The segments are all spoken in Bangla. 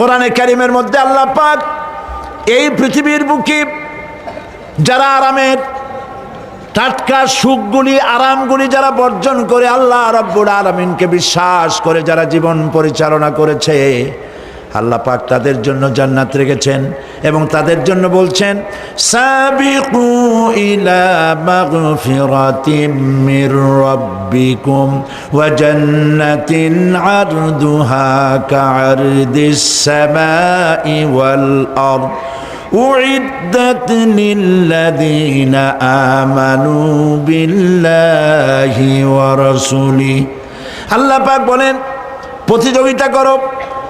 কোরআনে কারিমের মধ্যে আল্লাহ পাক এই পৃথিবীর বুকে যারা আরামের টাটকা সুখগুলি, আরামগুলি যারা বর্জন করে আল্লাহ রব্বুর আলমিনকে বিশ্বাস করে, যারা জীবন পরিচালনা করেছে আল্লাহ পাক তাদের জন্য জান্নাত রেখেছেন এবং তাদের জন্য বলছেন সাবিকু ইলা মাগফিরাতিম মির রাব্বিকুম ওয়া জান্নাতিন আরদুহা কা'আরদিস সামাই ওয়াল আরদ أعدت للذين آمنوا بالله ورسوله আল্লাহ পাক বলেন প্রতিযোগিতা করো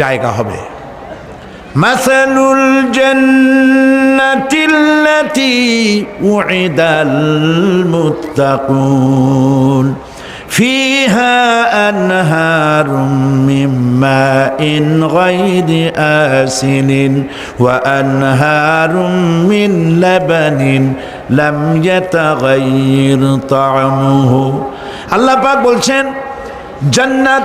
জায়গা হবে مثل الجنة التي وعد المتقون فيها أنهار من ماء غير آسن وأنهار من لبن لم يتغير طعمه الله পাক বলছেন জান্নাত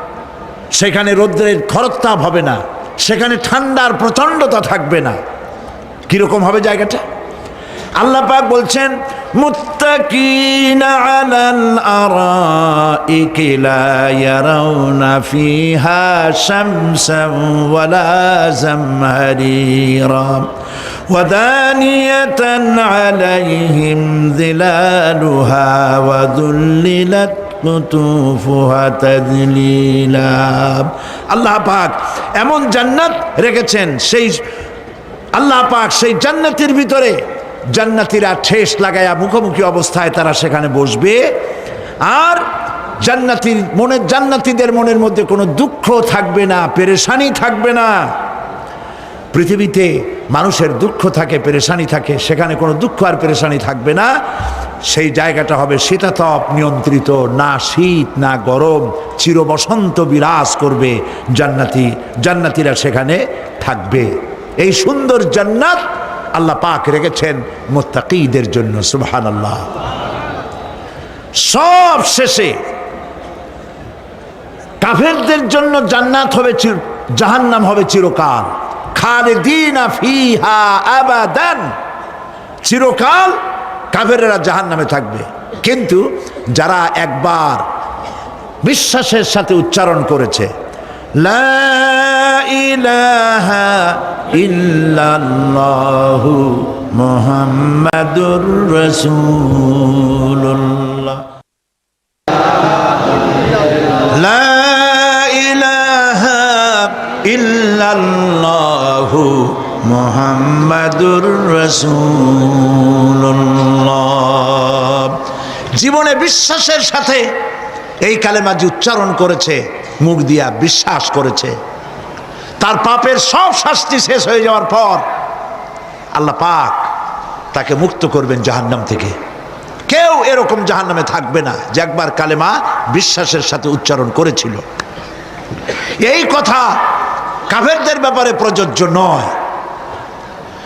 সেখানে রৌদ্রের খরত্তাপ হবে না, সেখানে ঠান্ডার প্রচণ্ডতা থাকবে না। কীরকম হবে জায়গাটা? আল্লাহ পাক বলছেন, মুত্তাকিনা ফিহা আল্লাহ পাক এমন জান্নাত রেখেছেন, সেই আল্লাহ পাক সেই জান্নাতের ভিতরে জান্নাতিরা ঠেস লাগায়া মুখোমুখি অবস্থায় তারা সেখানে বসবে। আর জান্নাতির মনের জান্নাতিদের মনের মধ্যে কোনো দুঃখ থাকবে না, পেরেশানি থাকবে না। পৃথিবীতে মানুষের দুঃখ থাকে, পেরেশানি থাকে, সেখানে কোনো দুঃখ আর পেরেশানি থাকবে না। সেই জায়গাটা হবে শীতাতপ নিয়ন্ত্রিত, না শীত, না গরম চির বসন্ত বিরাজ করবে জান্নাতি, জান্নাতিরা সেখানে থাকবে। এই সুন্দর জান্নাত আল্লাহ পাক রেখেছেন মোত্তাকিদের জন্য সুবহান আল্লাহ সব শেষে কাফেরদের জন্য জান্নাত হবে জাহান্নাম হবে চিরকাল। খালেদিনা ফিহা চিরকাল কাফেরেরা জাহান নামে থাকবে। কিন্তু যারা একবার বিশ্বাসের সাথে উচ্চারণ করেছে ইলাহা ইল্লাল্লাহু মুহাম্মাদুর রাসূলুল্লাহ। জীবনে বিশ্বাসের সাথে এই কালেমা যে উচ্চারণ করেছে, মুখ দিয়া বিশ্বাস করেছে, তার পাপের সব শাস্তি শেষ হয়ে যাওয়ার পর আল্লাহ পাক তাকে মুক্ত করবেন জাহান্নাম থেকে। কেউ এরকম জাহান্নামে থাকবে না যে একবার কালেমা বিশ্বাসের সাথে উচ্চারণ করেছিল। এই কথা কাফেরদের ব্যাপারে প্রযোজ্য নয়।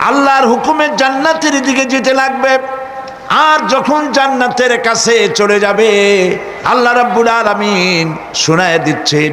আল্লাহর হুকুমে জান্নাতের দিকে যেতে লাগবে। আর যখন জান্নাতের কাছে চলে যাবে, আল্লাহ রাব্বুল আলামিন শোনায় দিচ্ছেন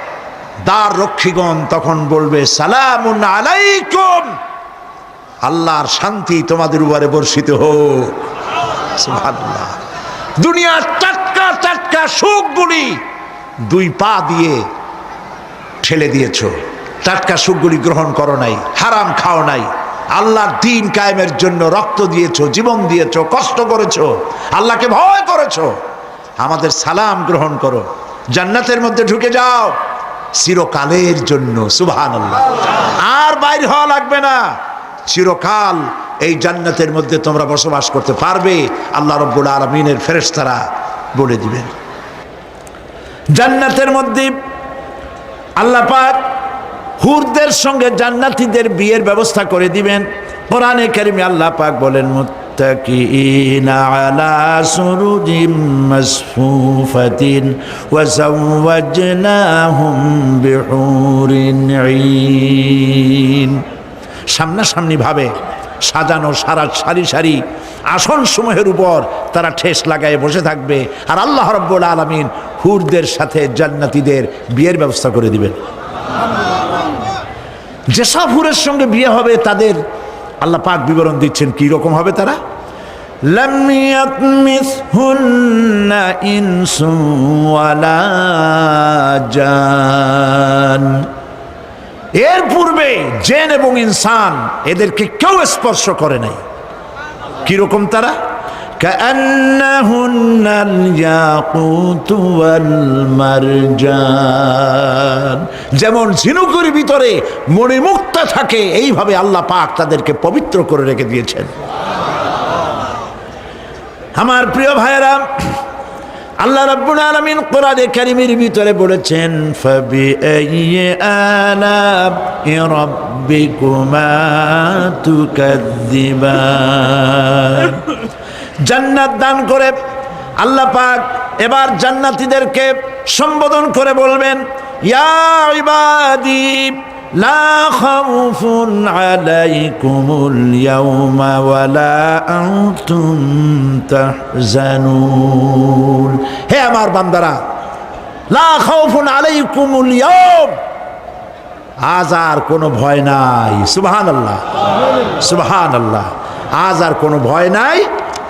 দ্বার রক্ষীগণ তখন বলবে, সালামুন আলাইকুম। আল্লাহর শান্তি তোমাদের উপরে বর্ষিত হোক। দুনিয়ার টাটকা টাটকা সুখগুলি দুই পা দিয়ে ঠেলে দিয়েছ। টাটকা সুখগুলি গ্রহণ করো নাই, হারাম খাও নাই। আল্লাহর দিন কায়েমের জন্য রক্ত দিয়েছ, জীবন দিয়েছ, কষ্ট করেছ, আল্লাহকে ভয় করেছ। আমাদের সালাম গ্রহণ করো। জান্নাতের মধ্যে ঢুকে যাও। চিরকালের জন্য সুবহান আল্লাহ আর বাইর হওয়া লাগবে না। চিরকাল এই জান্নাতের মধ্যে তোমরা বসবাস করতে পারবে, আল্লাহ রব্বুল আলমিনের ফেরেশতারা বলে দিবেন। জান্নাতের মধ্যে আল্লাহ পাক হুরদের সঙ্গে জান্নাতীদের বিয়ের ব্যবস্থা করে দিবেন। কোরআনে কারিমে আল্লাহ পাক বলেন متكئين على سرج مصفوفة وزوجناهم بحور عين সামনাসামনি ভাবে সাজানো সারা সারি সারি আসন সমূহের উপর তারা ঠেস লাগায় বসে থাকবে আর আল্লাহ রব্বুল আলমিন হুরদের সাথে জান্নাতীদের বিয়ের ব্যবস্থা করে দিবেন যেসব হুরের সঙ্গে বিয়ে হবে তাদের আল্লাহ পাক বিবরণ দিচ্ছেন, কি রকম হবে তারা? এর পূর্বে জেন এবং ইনসান এদেরকে কেউ স্পর্শ করে নাই। কীরকম তারা? كأنهن الياقوت والمرجان যেমন ঝিনুকের ভিতরে মণিমুক্তা থাকে এইভাবে আল্লাহ পাক তাদেরকে পবিত্র করে রেখে দিয়েছেন আমার প্রিয় ভাইয়েরা আল্লাহ রাব্বুল আলামিন কোরআনে কারীমের ভিতরে বলেছেন ফাবি আইয়ি আলা রাব্বিকুমা তুকাদ্দিবান জান্নাত দান করে আল্লাহ পাক এবার জান্নাতীদেরকে সম্বোধন করে বলবেন হে আমার বান্দারা, লা আজ আর কোনো ভয় নাই সুবহান আল্লাহ সুবহান আল্লাহ আজ আর কোনো ভয় নাই।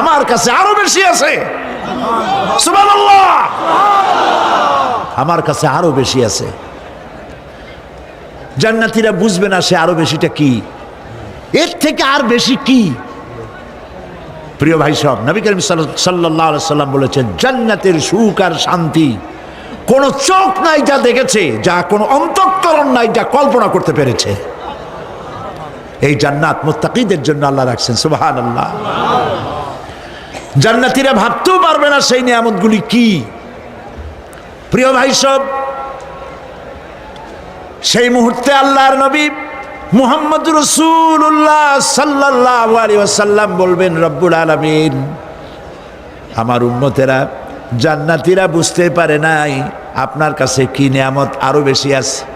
আমার কাছে আরও বেশি আছে। আমার কাছে আরও বেশি আছে। জান্নাতীরা বুঝবে না সে আরও বেশিটা কি। এর থেকে আর বেশি কি। প্রিয় ভাই সব, নবী করিম সাল্লাম বলেছেন, জান্নাতের সুখ আর শান্তি কোন চোখ নাই যা দেখেছে, যা কোনো অন্তঃকরণ নাই যা কল্পনা করতে পেরেছে। এই জান্নাত মুত্তাকিদের জন্য আল্লাহ রাখছেন সুবাহান আল্লাহ জান্নাতিরা ভাবতেও পারবে না সেই নিয়ামতগুলি কি। প্রিয় ভাই সব, সেই মুহূর্তে আল্লাহর নবী মুহাম্মদ রসুল্লাহ সাল্লাহ আলী ওয়াসাল্লাম বলবেন, রব্বুল আলমিন, আমার উন্নতেরা জান্নাতিরা বুঝতে পারে নাই আপনার কাছে কি নিয়ামত আরও বেশি আছে।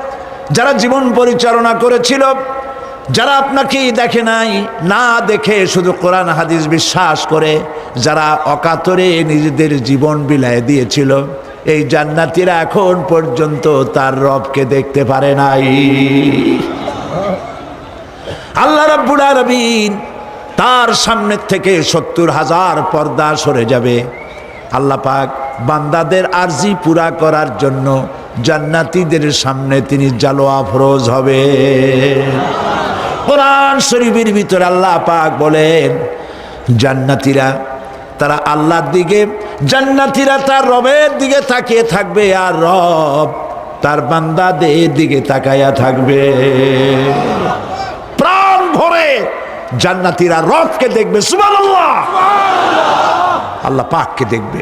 যারা জীবন পরিচালনা করেছিল, যারা আপনাকে দেখে নাই, না দেখে শুধু কোরআন, হাদিস বিশ্বাস করে, যারা অকাতরে নিজেদের জীবন বিলায় দিয়েছিল, এই জান্নাতিরা এখন পর্যন্ত তার রবকে দেখতে পারে নাই। আল্লাহ রাব্বুল আলামিন তার সামনের থেকে সত্তর হাজার পর্দা সরে যাবে। আল্লাহ পাক বান্দাদের আর্জি পুরা করার জন্য জান্নাতীদের সামনে তিনি জালোয়া ফরোজ হবে। কোরআন শরীফের ভিতরে আল্লাহ পাক বলেন, জান্নাতীরা তারা আল্লাহর দিকে, জান্নাতীরা তার রবের দিকে তাকিয়ে থাকবে আর রব তার বান্দাদের দিকে তাকাইয়া থাকবে। প্রাণ ভরে জান্নাতীরা রবকে দেখবে, সুবহানাল্লাহ। আল্লাহ পাককে দেখবে।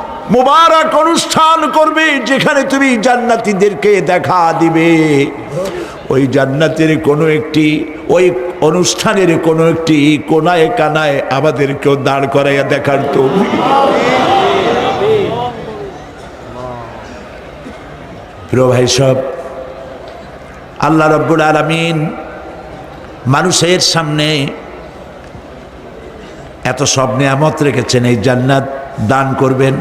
মোবারক অনুষ্ঠান করবে যেখানে তুমি জান্নাতীদেরকে দেখা দিবে। ওই জান্নাতের কোনো একটি, ওই অনুষ্ঠানের কোনো একটি কোনায় কানায় আমাদেরকেও দাঁড় করাইয়া দেখার তো প্রিয় ভাই সব, আল্লাহ রব্বুল আলমিন মানুষের সামনে এত সব নিয়ামত রেখেছেন, এই জান্নাত দান করবেন।